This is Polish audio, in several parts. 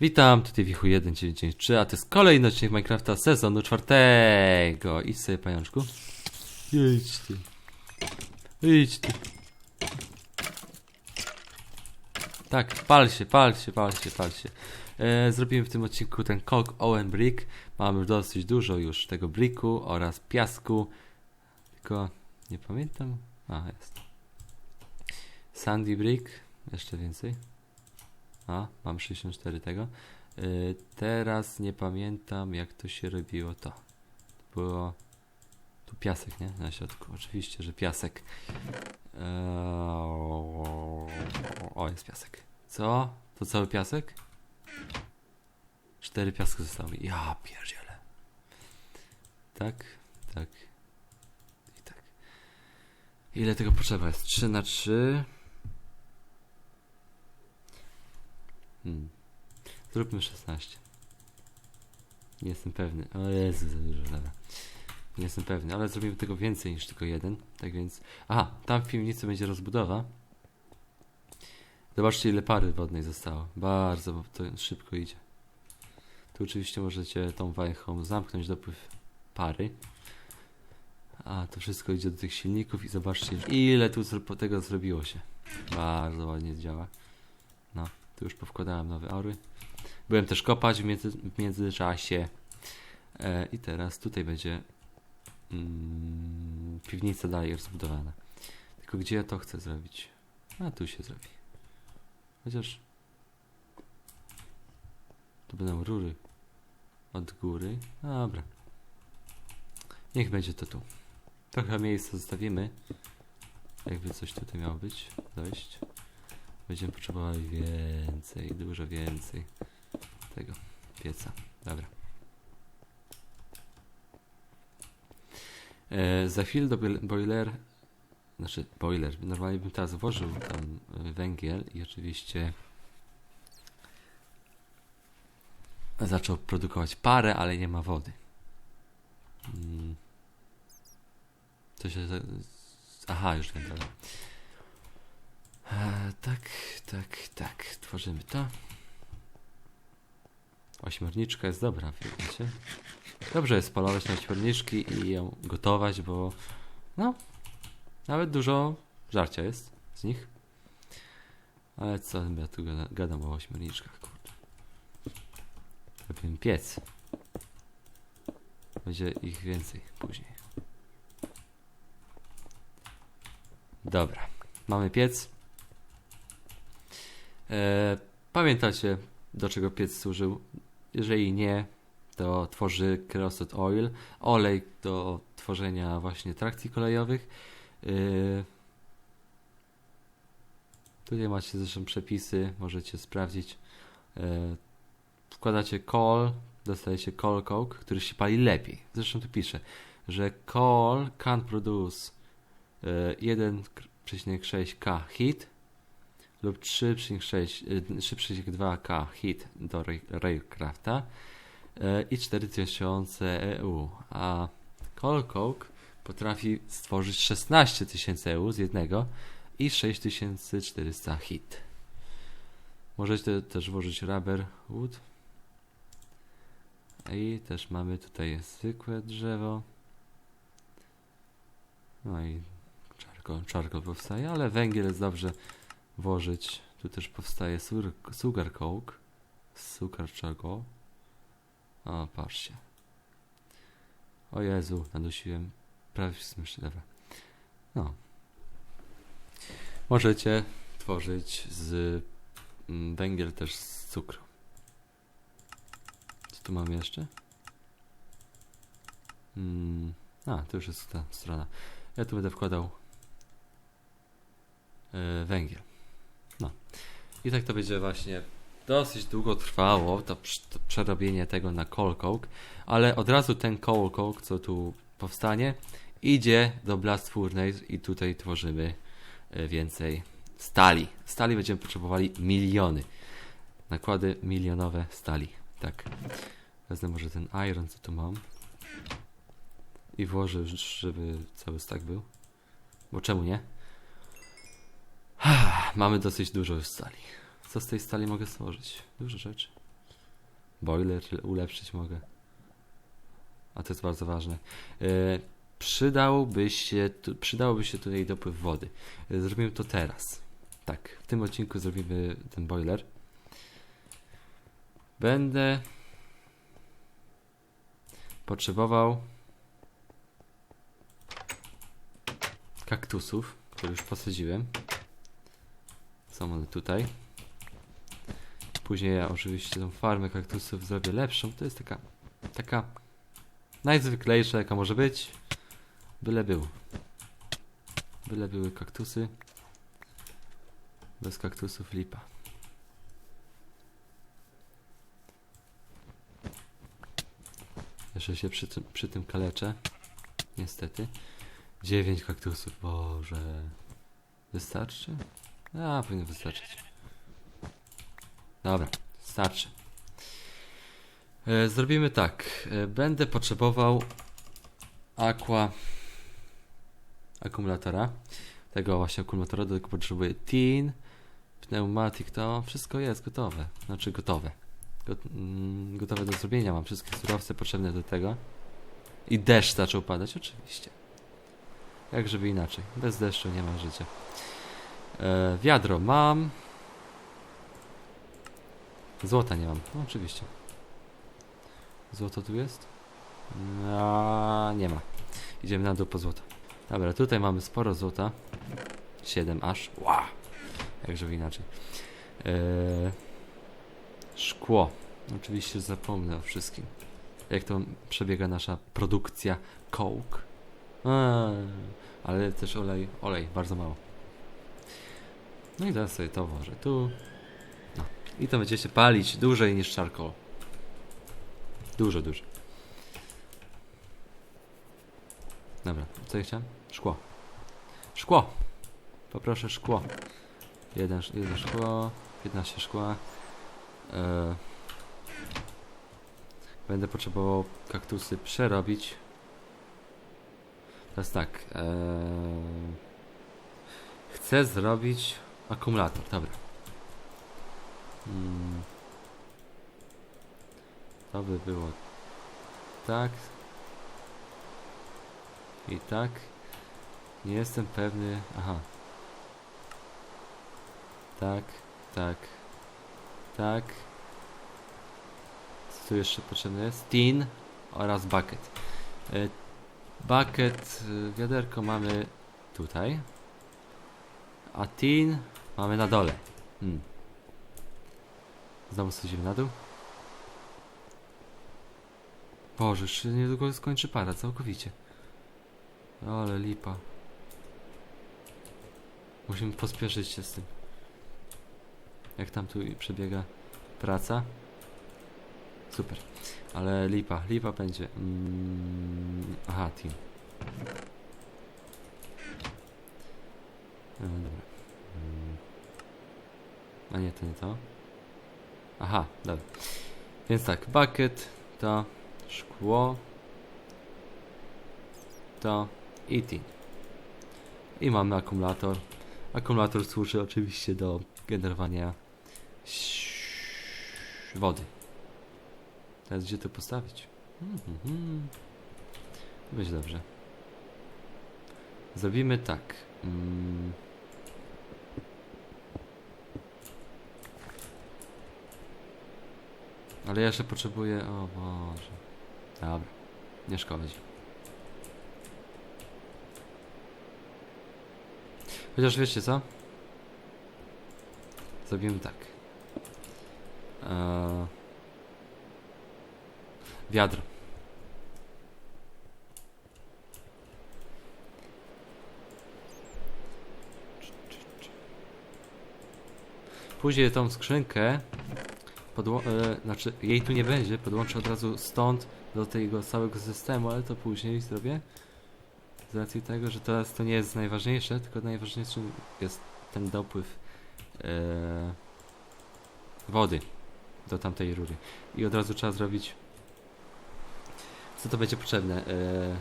Witam, tutaj Wichu 1993, a to jest kolejny odcinek Minecrafta sezonu czwartego. Idź sobie, pajączku. Idź ty. Idź ty. Tak, pal się, pal się, pal się, pal się. E, zrobimy w tym odcinku ten Cock Owen Brick. Mamy dosyć dużo już tego bricku oraz piasku. Tylko nie pamiętam. A, jest. Sandy Brick. Jeszcze więcej. Mam 64 tego. Y, teraz nie pamiętam jak to się robiło to. Było tu piasek, nie? Na środku. Oczywiście, że piasek. Eee, o, jest piasek. Co? To cały piasek? Cztery piaski zostały. Ja pierdzielę. Tak, tak i tak. Ile tego potrzeba jest? 3 na 3 Hmm. Zróbmy 16. Nie jestem pewny. O Jezu, za dużo, dobra. Nie jestem pewny, ale zrobimy tego więcej niż tylko jeden. Tak więc. Aha, tam w piwnicy będzie rozbudowa. Zobaczcie, ile pary wodnej zostało. Bardzo to szybko idzie. Tu oczywiście możecie tą wajchą zamknąć dopływ pary. A to wszystko idzie do tych silników i zobaczcie, ile tu tego zrobiło się. Bardzo ładnie działa. Tu już powkładałem nowe aury. Byłem też kopać w, między, w międzyczasie. E, I teraz tutaj będzie mm, piwnica dalej rozbudowana. Tylko gdzie ja to chcę zrobić? A tu się zrobi. Chociaż tu będą rury od góry. Dobra. Niech będzie to tu. Trochę miejsca zostawimy. Jakby coś tutaj miało być. Dojść. Będziemy potrzebowali więcej, dużo więcej tego pieca. Dobra. E, za chwilę do boi- boiler, znaczy boiler, normalnie bym teraz włożył tam e, węgiel i oczywiście zaczął produkować parę, ale nie ma wody. Mm. To się... Aha, już wiem, dobra. Tak, tak, tak. Tworzymy to. Ośmiorniczka jest dobra, wiecie? Dobrze jest polować na ośmiorniczki i ją gotować, bo no, nawet dużo żarcia jest z nich. Ale co ja tu gada, gadam o ośmiorniczkach, kurde. Robimy piec. Będzie ich więcej później. Dobra, mamy piec. E, pamiętacie, do czego piec służył? Jeżeli nie, to tworzy Kerosene Oil, olej do tworzenia właśnie trakcji kolejowych. E, tutaj macie zresztą przepisy, możecie sprawdzić. E, wkładacie coal, dostajecie coal coke, który się pali lepiej. Zresztą tu pisze, że coal can produce e, 1,6 K heat lub 3,6 y, 3,2K hit do Ray- Raycrafta y, i 4000 EU, a Call Coke potrafi stworzyć 16 tysięcy EU z jednego i 6400 hit. Możecie też włożyć rubber wood. I też mamy tutaj zwykłe drzewo. No i czarko, czarko powstaje, ale węgiel jest dobrze włożyć. Tu też powstaje sugar coke. Sugar czego? O, patrzcie. O Jezu, nadusiłem. Prawie się dobra. No. Możecie tworzyć z mm, węgiel też z cukru. Co tu mamy jeszcze? Mm, a, to już jest ta strona. Ja tu będę wkładał e, węgiel. No. I tak to będzie właśnie dosyć długo trwało, to, to przerobienie tego na coke, ale od razu ten coke, co tu powstanie, idzie do blast furnace i tutaj tworzymy e, więcej stali. Stali będziemy potrzebowali miliony. Nakłady milionowe stali. Tak. Wezmę może ten iron, co tu mam. I włożę, żeby cały stack był. Bo czemu nie? Mamy dosyć dużo już stali. Co z tej stali mogę stworzyć? Dużo rzeczy. boiler ulepszyć mogę. A to jest bardzo ważne. E, przydałby się, przydałoby się tutaj dopływ wody. E, zrobimy to teraz. Tak, w tym odcinku zrobimy ten boiler. Będę potrzebował kaktusów, które już posadziłem. Są one tutaj. Później ja oczywiście tą farmę kaktusów zrobię lepszą. To jest taka, taka najzwyklejsza jaka może być. Byle był. Byle były kaktusy. Bez kaktusów lipa. Jeszcze się przy tym, przy tym kaleczę. Niestety. Dziewięć kaktusów. Boże. Wystarczy? A, powinno wystarczyć. Dobra, starczy. E, zrobimy tak. E, będę potrzebował aqua akumulatora. Tego właśnie akumulatora, do tego potrzebuję tin, pneumatik, to wszystko jest gotowe. Znaczy gotowe. Got, mm, gotowe do zrobienia. Mam wszystkie surowce potrzebne do tego. I deszcz zaczął padać, oczywiście. Jak żeby inaczej. Bez deszczu nie ma życia. E, wiadro mam. Złota nie mam. No, oczywiście. Złoto tu jest? A, nie ma. Idziemy na dół po złoto. Dobra, tutaj mamy sporo złota. 7 aż. Wow. Jak inaczej. E, szkło. Oczywiście zapomnę o wszystkim. Jak to przebiega nasza produkcja coke. A, ale też olej, olej, bardzo mało. No i teraz sobie to włożę tu. No. I to będzie się palić dłużej niż charcoal. Dużo, dużo. Dobra, co ja chciałem? Szkło. Szkło! Poproszę szkło. Jeden, jeden szkło, 15 szkła. E, będę potrzebował kaktusy przerobić. Teraz tak. E, chcę zrobić akumulator, dobra. Mm. To by było tak. I tak. Nie jestem pewny. Aha. Tak, tak, tak. Co tu jeszcze potrzebne jest? Tin oraz bucket. E, bucket, e, wiaderko mamy tutaj. A tin mamy na dole. Hmm. Znowu schodzimy na dół. Boże, już niedługo skończy para, całkowicie. Ale lipa. Musimy pospieszyć się z tym. Jak tam tu przebiega praca. Super. Ale lipa, lipa będzie. Mm, aha, team. E, dobra. Mm. A nie, to nie to. Aha, dobra. Więc tak, bucket to szkło to i tin. I mamy akumulator. Akumulator służy oczywiście do generowania wody. Teraz gdzie to postawić? Mhm. Będzie dobrze. Zrobimy tak. Mm. Ale ja jeszcze potrzebuję. O Boże. Dobra. Nie szkodzi. Chociaż wiecie co? Zrobimy tak. Eee... Wiadro. Później tą skrzynkę, podło- e, znaczy jej tu nie będzie, podłączę od razu stąd do tego całego systemu, ale to później zrobię. Z racji tego, że teraz to nie jest najważniejsze, tylko najważniejszym jest ten dopływ e, wody do tamtej rury. I od razu trzeba zrobić. Co to będzie potrzebne? E,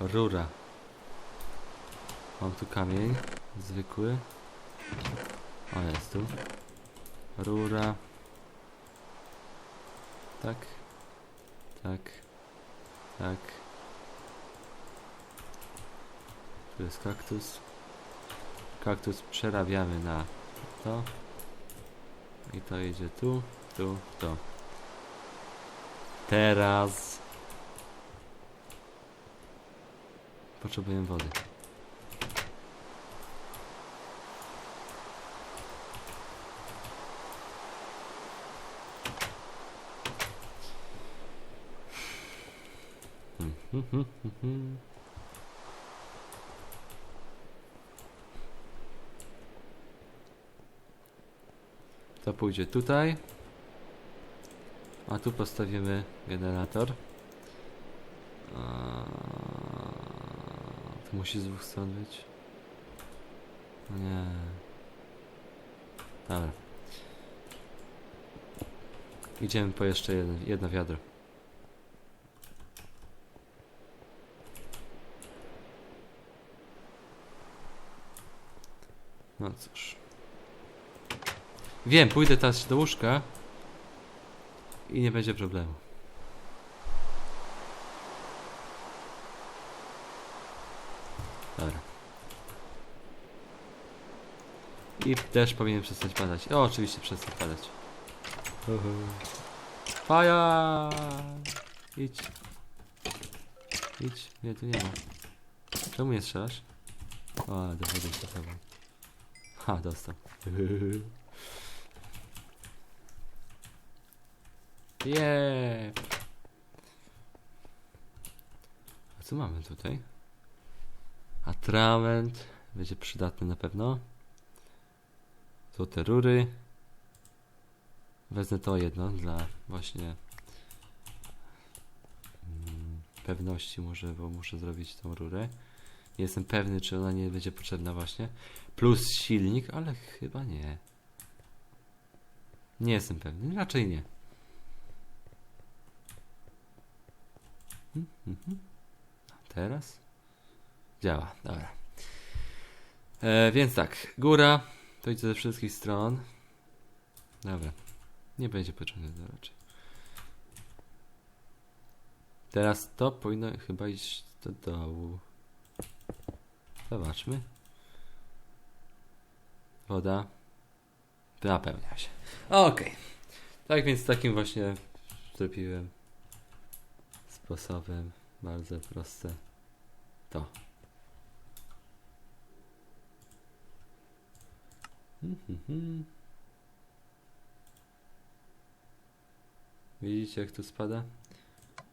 rura. Mam tu kamień zwykły. O, jest tu. Rura. Tak. Tak. Tak. Tu jest kaktus. Kaktus przerabiamy na to. I to idzie tu, tu, to. Teraz. Potrzebujemy wody. To pójdzie tutaj. A tu postawimy generator. A... To musi z dwóch stron być. No Nie. Dobra. Idziemy po jeszcze jedno, jedno wiadro. No cóż. Wiem, pójdę teraz do łóżka i nie będzie problemu. Dobra. I też powinien przestać padać. O, oczywiście przestać padać. Faja! Idź. Idź. Nie, tu nie ma. Czemu nie strzelasz? O, do wody się tobą. Ha, dostał. Jeee. A co mamy tutaj? Atrament. Będzie przydatny na pewno. Złote rury. Wezmę to jedno dla właśnie mm, pewności może, bo muszę zrobić tą rurę. Nie jestem pewny, czy ona nie będzie potrzebna właśnie. Plus silnik, ale chyba nie. Nie jestem pewny, raczej nie. A Teraz? Działa, dobra. E, więc tak, góra, to idzie ze wszystkich stron. Dobra, nie będzie pociągnięte raczej. Teraz to powinno chyba iść do dołu. Zobaczmy. Woda napełnia się. Okej. Tak więc takim właśnie zrobiłem sposobem bardzo proste to. Widzicie jak tu spada?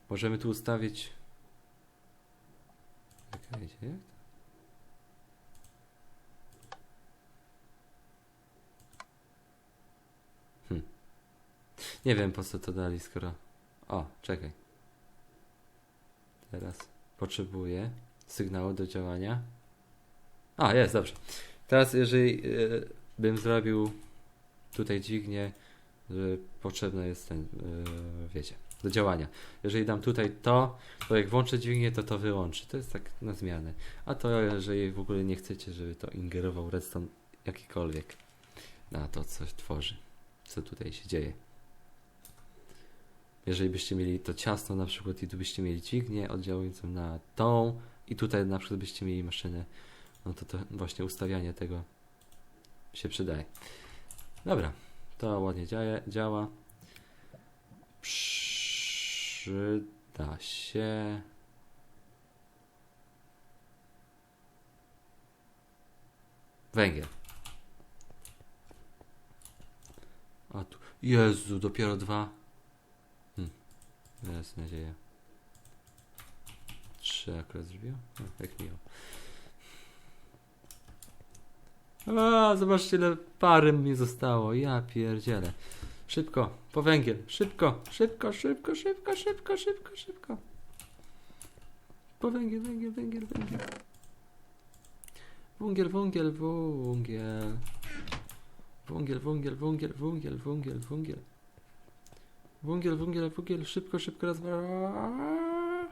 Możemy tu ustawić Czekajcie, jak to? Hm. Nie wiem po co to dali, skoro... O, czekaj. Teraz potrzebuję sygnału do działania. A, jest, dobrze. Teraz jeżeli y, bym zrobił tutaj dźwignię, że potrzebne jest ten, y, wiecie, do działania. Jeżeli dam tutaj to, to jak włączę dźwignię, to to wyłączy. To jest tak na zmianę. A to jeżeli w ogóle nie chcecie, żeby to ingerował redstone jakikolwiek na to, co tworzy, co tutaj się dzieje. Jeżeli byście mieli to ciasno na przykład i tu byście mieli dźwignię oddziałującą na tą i tutaj na przykład byście mieli maszynę, no to to właśnie ustawianie tego się przydaje. Dobra, to ładnie dzieje, działa. Przyda się. Węgiel. A tu. Jezu, dopiero dwa. Hmm. Jest nadzieja. Trzy akurat zrobiłem? Jak miło. A, zobaczcie ile pary mi zostało. Ja pierdzielę. Szybko, po węgiel. Szybko, szybko, szybko, szybko, szybko, szybko, szybko. Po węgiel, węgiel, węgiel, węgiel. Węgiel, węgiel, węgiel. Węgiel, węgiel, węgiel, węgiel, węgiel, węgiel. Węgiel, węgiel, węgiel. Szybko, szybko rozwala.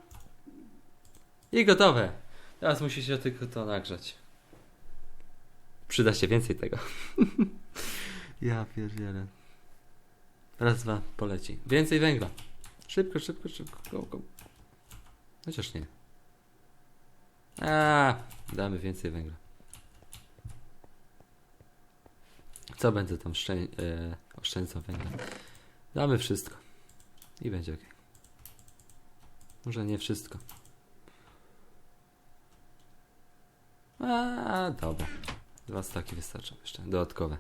I gotowe. Teraz musi się tylko to nagrzać. Przyda się więcej tego. ja pierdzielę. Raz, dwa, poleci. Więcej węgla. Szybko, szybko, szybko. Go, go. Chociaż nie. A, damy więcej węgla. Co będę tam szczę- e, oszczędzał węgla? Damy wszystko. I będzie ok. Może nie wszystko. A, dobra. Dwa staki wystarczą jeszcze. Dodatkowe.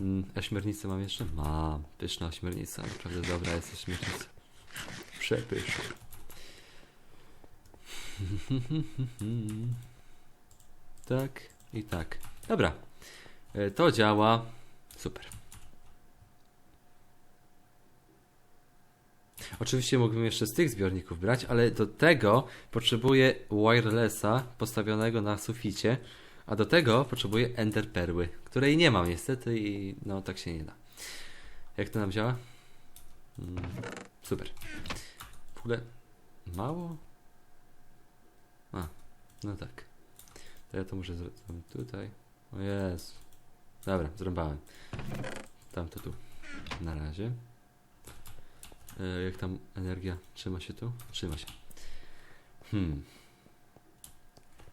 Mm, ośmiornicę mam jeszcze? Mam. Pyszna ośmiornica. Naprawdę dobra jest ośmiornica. Przepyszna. tak i tak. Dobra. E, To działa. Super. Oczywiście mógłbym jeszcze z tych zbiorników brać, ale do tego potrzebuję wirelessa postawionego na suficie, a do tego potrzebuję ender perły, której nie mam niestety i no tak się nie da. Jak to nam działa? Mm, super. W ogóle mało? A, no tak. To ja to muszę zrobić tutaj. O Jezu. Dobra, zrąbałem. Tam to tu. Na razie. E, jak tam energia? Trzyma się tu? Trzyma się. Hmm.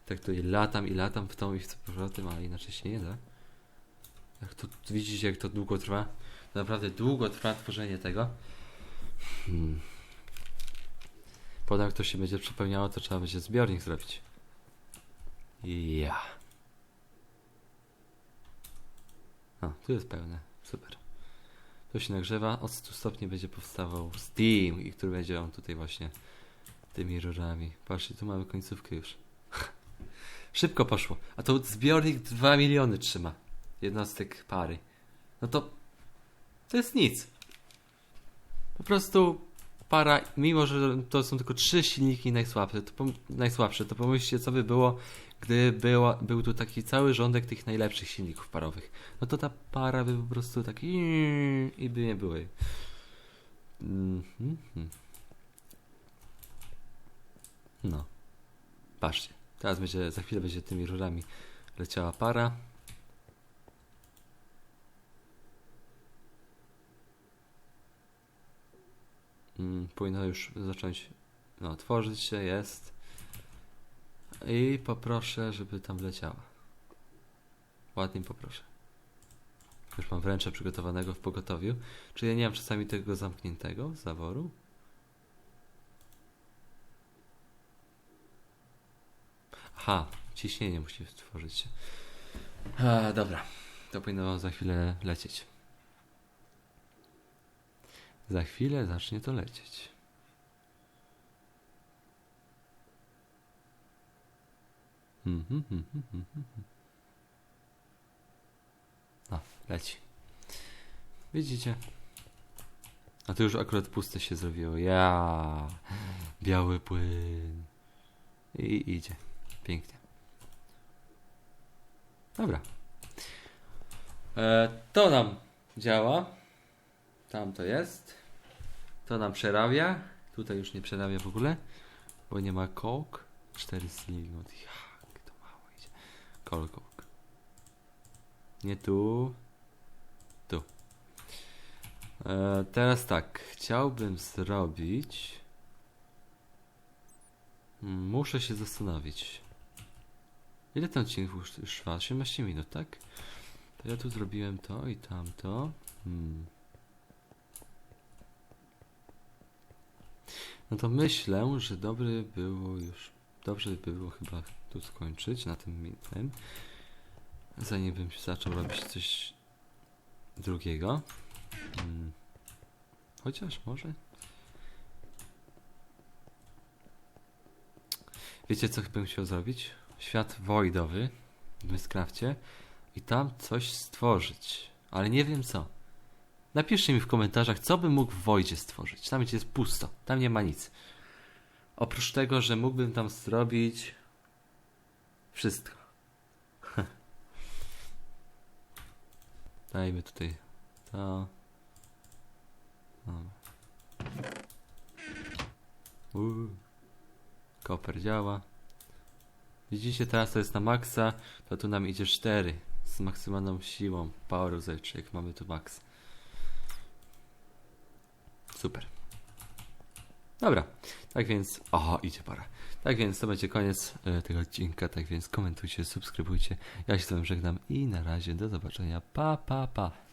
Tak to i latam i latam w tą i w powrotem, ale inaczej się nie da. Jak to, widzicie jak to długo trwa? To naprawdę długo trwa tworzenie tego. Hmm. Potem jak to się będzie przepełniało, to trzeba będzie zbiornik zrobić. Ja. A, tu jest pełne. Super. To się nagrzewa, od 100 stopni będzie powstawał Steam, i który będzie on tutaj właśnie tymi rurami. Patrzcie, tu mamy końcówkę już. Szybko poszło. A to zbiornik 2 miliony trzyma. Jednostek pary. No to to jest nic. Po prostu para, mimo że to są tylko trzy silniki najsłabsze, to, najsłabsze, to pomyślcie, co by było, gdy była, był tu taki cały rządek tych najlepszych silników parowych. No to ta para by po prostu tak i, by nie jej. Mhm. No. Patrzcie. Teraz będzie, za chwilę będzie tymi rurami leciała para. Mm, powinno już zacząć no, tworzyć się, jest. I poproszę, żeby tam leciała. Ładnie poproszę. Już mam wręcza przygotowanego w pogotowiu. Czy ja nie mam czasami tego zamkniętego zaworu? Aha, ciśnienie musi stworzyć się. A, dobra, to powinno za chwilę lecieć. Za chwilę zacznie to lecieć. Mhm, mhm, mhm. No, leci. Widzicie? A to już akurat puste się zrobiło. Ja, biały płyn. I idzie. Pięknie. Dobra. E, to nam działa. Tam to jest. To nam przerabia. Tutaj już nie przerabia w ogóle, bo nie ma coke. 4 sligot. Jak to mało idzie. Coke. Nie tu. Tu. E, teraz tak. Chciałbym zrobić. Muszę się zastanowić. Ile ten odcinek trwa? 18 minut, tak? To ja tu zrobiłem to i tamto. Hmm. No to myślę, że dobry było już. Dobrze by było chyba tu skończyć na tym miejscem. Zanim bym zaczął robić coś drugiego. Hmm. Chociaż może. Wiecie co bym chciał zrobić? Świat wojdowy w Minecrafcie i tam coś stworzyć. Ale nie wiem co. Napiszcie mi w komentarzach, co bym mógł w Wojdzie stworzyć. Tam jest pusto. Tam nie ma nic. Oprócz tego, że mógłbym tam zrobić wszystko. Dajmy tutaj to. Uuu. Koper działa. Widzicie, teraz to jest na maksa, to tu nam idzie 4 z maksymalną siłą power usage, jak mamy tu max. Super. Dobra, tak więc. O, idzie para. Tak więc to będzie koniec e, tego odcinka. Tak więc komentujcie, subskrybujcie. Ja się z wami żegnam i na razie do zobaczenia. Pa, pa, pa.